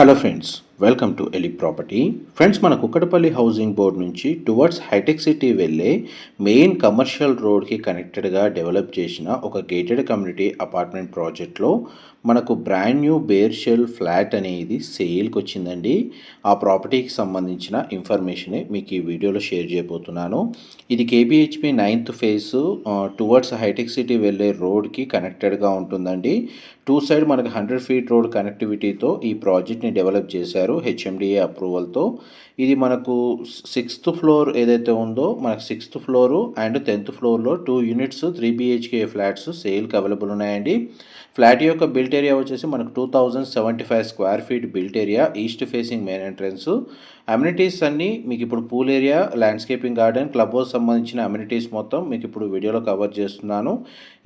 Hello friends welcome to Eli property friends మన Kukatpally housing board నుంచి towards hitech City వెళ్ళే main commercial రోడ్కి కనెక్టెడ్గా డెవలప్ చేసిన ఒక గేటెడ్ కమ్యూనిటీ అపార్ట్మెంట్ ప్రాజెక్ట్లో మనకు brand new bare shell flat అనేది సేల్కి వచ్చిందండి. ఆ ప్రాపర్టీకి సంబంధించిన ఇన్ఫర్మేషనే మీకు ఈ వీడియోలో షేర్ చేయబోతున్నాను. ఇది KBHP ninth phase towards Hitech City వెళ్ళే రోడ్కి కనెక్టెడ్గా ఉంటుందండి. టూ సైడ్ మనకు హండ్రెడ్ ఫీట్ రోడ్ కనెక్టివిటీతో ఈ ప్రాజెక్ట్ని డెవలప్ చేశారు. హెచ్ఎండిఏ అప్రూవల్తో. ఇది మనకు సిక్స్త్ ఫ్లోర్ ఏదైతే ఉందో మనకు సిక్స్త్ ఫ్లోరు అండ్ టెన్త్ ఫ్లోర్లో two units three BHK flats సేల్కి అవైలబుల్ ఉన్నాయండి. ఫ్లాట్ యొక్క బిల్ట్ ఏరియా వచ్చేసి మనకు two thousand seventy five square feet built area east facing main entrance. Amenities అన్నీ మీకు ఇప్పుడు pool area landscaping garden club house సంబంధించిన అమ్యూనిటీస్ మొత్తం మీకు ఇప్పుడు వీడియోలో కవర్ చేస్తున్నాను.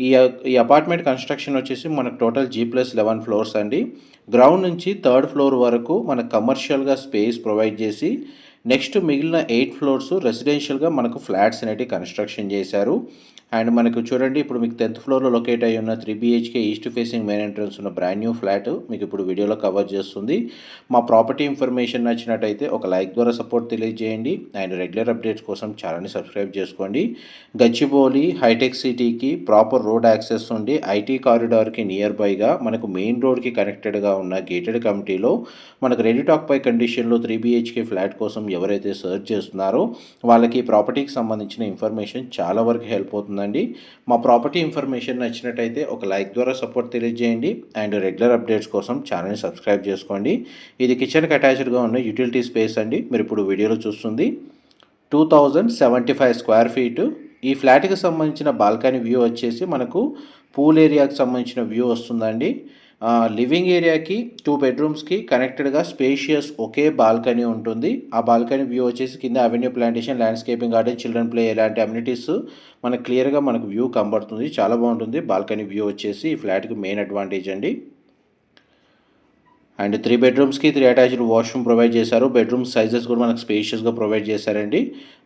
ఈ ఈ అపార్ట్మెంట్ కన్స్ట్రక్షన్ వచ్చేసి మనకు total G plus eleven floors అండి. గ్రౌండ్ నుంచి థర్డ్ ఫ్లోర్ వరకు మనకు కమర్షియల్గా స్పేస్ ప్రొవైడ్ చేసి నెక్స్ట్ మిగిలిన ఎయిట్ ఫ్లోర్స్ రెసిడెన్షియల్గా మనకు ఫ్లాట్స్ అనేవి కన్స్ట్రక్షన్ చేశారు. అండ్ మనకు చూడండి ఇప్పుడు మీకు టెన్త్ ఫ్లోర్లో లొకేట్ అయ్యి ఉన్న three BHK east facing main entrance ఉన్న బ్రాండ్ న్యూ ఫ్లాట్ మీకు ఇప్పుడు వీడియోలో కవర్ చేస్తుంది. మా ప్రాపర్టీ ఇన్ఫర్మేషన్ నచ్చినట్టయితే ఒక లైక్ ద్వారా సపోర్ట్ తెలియజేయండి. అండ్ రెగ్యులర్ అప్డేట్స్ కోసం ఛానల్ని సబ్స్క్రైబ్ చేసుకోండి. గచ్చిబౌలి హైటెక్ సిటీకి ప్రాపర్ రోడ్ యాక్సెస్ ఉండి ఐటీ కారిడార్కి నియర్ బైగా మనకు మెయిన్ రోడ్కి కనెక్టెడ్గా ఉన్న గేటెడ్ కమిటీలో మనకు రెడీ టాక్ పై కండిషన్లో త్రీ బీహెచ్కే ఫ్లాట్ కోసం ఎవరైతే సర్చ్ చేస్తున్నారో వాళ్ళకి ప్రాపర్టీకి సంబంధించిన ఇన్ఫర్మేషన్ చాలా వరకు హెల్ప్ అవుతుందండి. మా ప్రాపర్టీ ఇన్ఫర్మేషన్ నచ్చినట్టయితే ఒక లైక్ ద్వారా సపోర్ట్ తెలియజేయండి. అండ్ రెగ్యులర్ అప్డేట్స్ కోసం ఛానల్ని సబ్స్క్రైబ్ చేసుకోండి. ఇది కిచెన్కి అటాచ్డ్గా ఉన్న యూటిలిటీ స్పేస్ అండి. మీరు ఇప్పుడు వీడియోలో చూస్తుంది. Two thousand seventy five square feet. ఈ ఫ్లాట్కి సంబంధించిన బాల్కనీ వ్యూ వచ్చేసి మనకు పూల్ ఏరియాకి సంబంధించిన వ్యూ వస్తుందండి. లివింగ్ ఏరియాకి టూ బెడ్రూమ్స్కి కనెక్టెడ్గా స్పేషియస్ ఒకే బాల్కనీ ఉంటుంది. ఆ బాల్కనీ వ్యూ వచ్చేసి కింద avenue plantation landscaping garden children play ఇలాంటి అమ్యూనిటీస్. మనకు క్లియర్గా మనకు వ్యూ కనబడుతుంది. చాలా బాగుంటుంది. బాల్కనీ వ్యూ వచ్చేసి ఈ ఫ్లాట్కి మెయిన్ అడ్వాంటేజ్ అండి. అండ్ త్రీ బెడ్రూమ్స్కి త్రీ అటాచ్డ్ వాష్రూమ్ ప్రొవైడ్ చేశారు. బెడ్రూమ్ సైజెస్ కూడా మనకు స్పేషియస్గా ప్రొవైడ్ చేశారండి.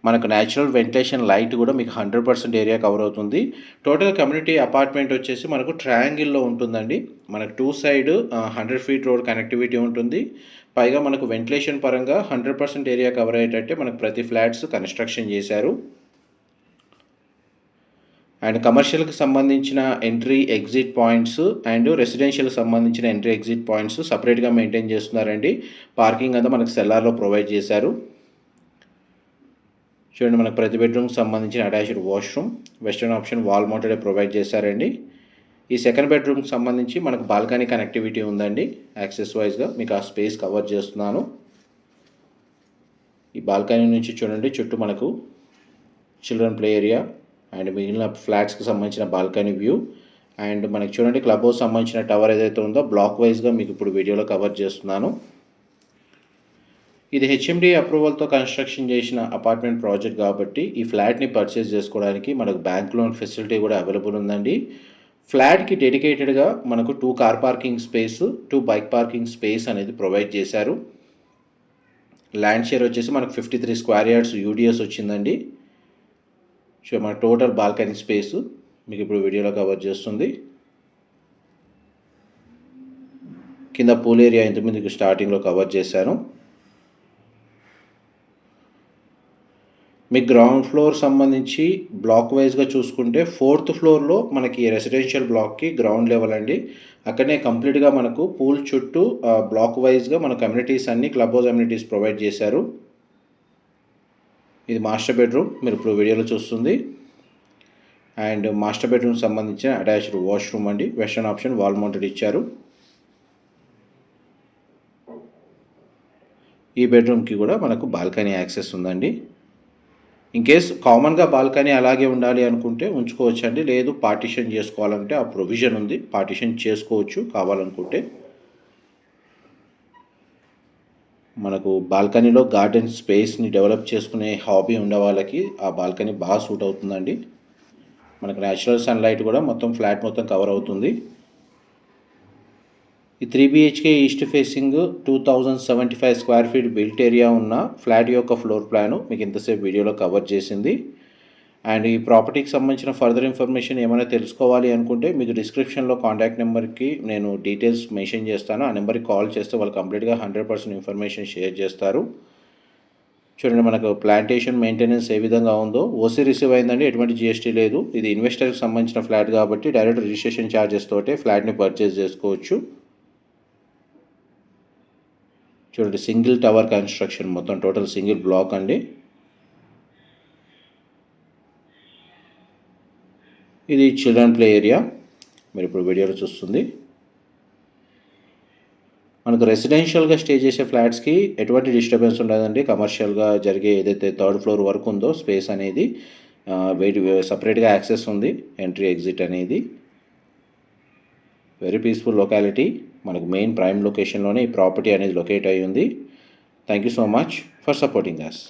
మనకు న్యాచురల్ వెంటిలేషన్ లైట్ కూడా మీకు హండ్రెడ్ పర్సెంట్ ఏరియా కవర్ అవుతుంది. టోటల్ కమ్యూనిటీ అపార్ట్మెంట్ వచ్చేసి మనకు ట్రయాంగిల్లో ఉంటుందండి. మనకు two side hundred feet road connectivity ఉంటుంది. పైగా మనకు వెంటిలేషన్ పరంగా హండ్రెడ్ పర్సెంట్ ఏరియా కవర్ అయ్యేటట్టే మనకు ప్రతి ఫ్లాట్స్ కన్స్ట్రక్షన్ చేశారు. అండ్ కమర్షియల్కి సంబంధించిన ఎంట్రీ ఎగ్జిట్ పాయింట్స్ అండ్ రెసిడెన్షియల్కి సంబంధించిన ఎంట్రీ ఎగ్జిట్ పాయింట్స్ సపరేట్గా మెయింటైన్ చేస్తున్నారండి. పార్కింగ్ అంతా మనకు సెల్లార్లో ప్రొవైడ్ చేశారు. చూడండి మనకు ప్రతి బెడ్రూమ్కి సంబంధించిన attached washroom western option wall mounted provide చేశారండి. ఈ సెకండ్ బెడ్రూమ్కి సంబంధించి మనకు బాల్కనీ కనెక్టివిటీ ఉందండి. యాక్సెస్ వైజ్గా మీకు ఆ స్పేస్ కవర్ చేస్తున్నాను. ఈ బాల్కనీ నుంచి చూడండి చుట్టూ మనకు చిల్డ్రన్ ప్లే ఏరియా అండ్ మిగిలిన ఫ్లాట్స్కి సంబంధించిన బాల్కనీ వ్యూ. అండ్ మనకి చూడండి క్లబ్ హౌస్ సంబంధించిన టవర్ ఏదైతే ఉందో బ్లాక్ వైజ్గా మీకు ఇప్పుడు వీడియోలో కవర్ చేస్తున్నాను. ఇది హెచ్ఎండి అప్రూవల్తో కన్స్ట్రక్షన్ చేసిన అపార్ట్మెంట్ ప్రాజెక్ట్ కాబట్టి ఈ ఫ్లాట్ని పర్చేస్ చేసుకోవడానికి మనకు బ్యాంక్ లోన్ ఫెసిలిటీ కూడా అవైలబుల్ ఉందండి. ఫ్లాట్కి డెడికేటెడ్గా మనకు two car parking space two bike parking space అనేది ప్రొవైడ్ చేశారు. ల్యాండ్ షేర్ వచ్చేసి మనకు fifty three square yards UDS వచ్చిందండి. సో మన టోటల్ బాల్కనీ స్పేస్ మీకు ఇప్పుడు వీడియోలో కవర్ చేస్తుంది. కింద పూల్ ఏరియా ఇంతమందికి స్టార్టింగ్లో కవర్ చేశాను. మీ గ్రౌండ్ ఫ్లోర్ సంబంధించి బ్లాక్ వైజ్గా చూసుకుంటే ఫోర్త్ ఫ్లోర్లో మనకి రెసిడెన్షియల్ బ్లాక్కి గ్రౌండ్ లెవెల్ అండి. అక్కడనే కంప్లీట్గా మనకు పూల్ చుట్టూ బ్లాక్ వైజ్గా మన కమ్యూనిటీస్ అన్ని క్లబ్ హౌస్ అమ్యూనిటీస్ ప్రొవైడ్ చేశారు. ఇది మాస్టర్ బెడ్రూమ్ మీరు ఇప్పుడు వీడియోలో చూస్తుంది. అండ్ మాస్టర్ బెడ్రూమ్ సంబంధించిన అటాచ్డ్ వాష్రూమ్ అండి వెస్టర్న్ ఆప్షన్ వాల్ మౌంటెడ్ ఇచ్చారు. ఈ బెడ్రూమ్కి కూడా మనకు బాల్కనీ యాక్సెస్ ఉందండి. ఇన్ కేస్ కామన్గా బాల్కనీ అలాగే ఉండాలి అనుకుంటే ఉంచుకోవచ్చు అండి లేదు పార్టిషన్ చేసుకోవాలంటే ఆ ప్రొవిజన్ ఉంది పార్టిషన్ చేసుకోవచ్చు కావాలనుకుంటే. మనకు బాల్కనీలో గార్డెన్ స్పేస్ని డెవలప్ చేసుకునే హాబీ ఉండే వాళ్ళకి ఆ బాల్కనీ బాగా సూట్ అవుతుందండి. మనకు న్యాచురల్ సన్లైట్ కూడా మొత్తం ఫ్లాట్ మొత్తం కవర్ అవుతుంది. ఈ three BHK east facing two thousand seventy five square feet built area ఉన్న ఫ్లాట్ యొక్క ఫ్లోర్ ప్లాను మీకు ఇంతసేపు వీడియోలో కవర్ చేసింది. అండ్ ఈ ప్రాపర్టీకి సంబంధించిన ఫర్దర్ ఇన్ఫర్మేషన్ ఏమైనా తెలుసుకోవాలి అనుకుంటే మీకు డిస్క్రిప్షన్లో కాంటాక్ట్ నెంబర్కి నేను డీటెయిల్స్ మెన్షన్ చేస్తాను. ఆ నెంబర్కి కాల్ చేస్తే వాళ్ళు కంప్లీట్గా హండ్రెడ్ పర్సెంట్ ఇన్ఫర్మేషన్ షేర్ చేస్తారు. చూడండి మనకు ప్లాంటేషన్ మెయింటెనెన్స్ ఏ విధంగా ఉందో. ఓసీ రిసీవ్ అయిందండి ఎటువంటి జిఎస్టీ లేదు. ఇది ఇన్వెస్టర్కి సంబంధించిన ఫ్లాట్ కాబట్టి డైరెక్ట్ రిజిస్ట్రేషన్ ఛార్జెస్ తోటే ఫ్లాట్ని పర్చేస్ చేసుకోవచ్చు. చూడండి సింగిల్ టవర్ కన్స్ట్రక్షన్ మొత్తం టోటల్ సింగిల్ బ్లాక్ అండి. ఇది చిల్డ్రన్ ప్లే ఏరియా మీరు ఇప్పుడు వీడియోలో చూస్తుంది. మనకు రెసిడెన్షియల్గా స్టే చేసే ఫ్లాట్స్కి ఎటువంటి డిస్టర్బెన్స్ ఉండదండి. కమర్షియల్గా జరిగే ఏదైతే థర్డ్ ఫ్లోర్ వరకు ఉందో స్పేస్ అనేది వెయిట్ సపరేట్గా యాక్సెస్ ఉంది. ఎంట్రీ ఎగ్జిట్ అనేది. వెరీ పీస్ఫుల్ లొకాలిటీ మనకు మెయిన్ ప్రైమ్ లొకేషన్లోనే ఈ ప్రాపర్టీ అనేది లొకేట్ అయ్యి ఉంది thank you so much for supporting us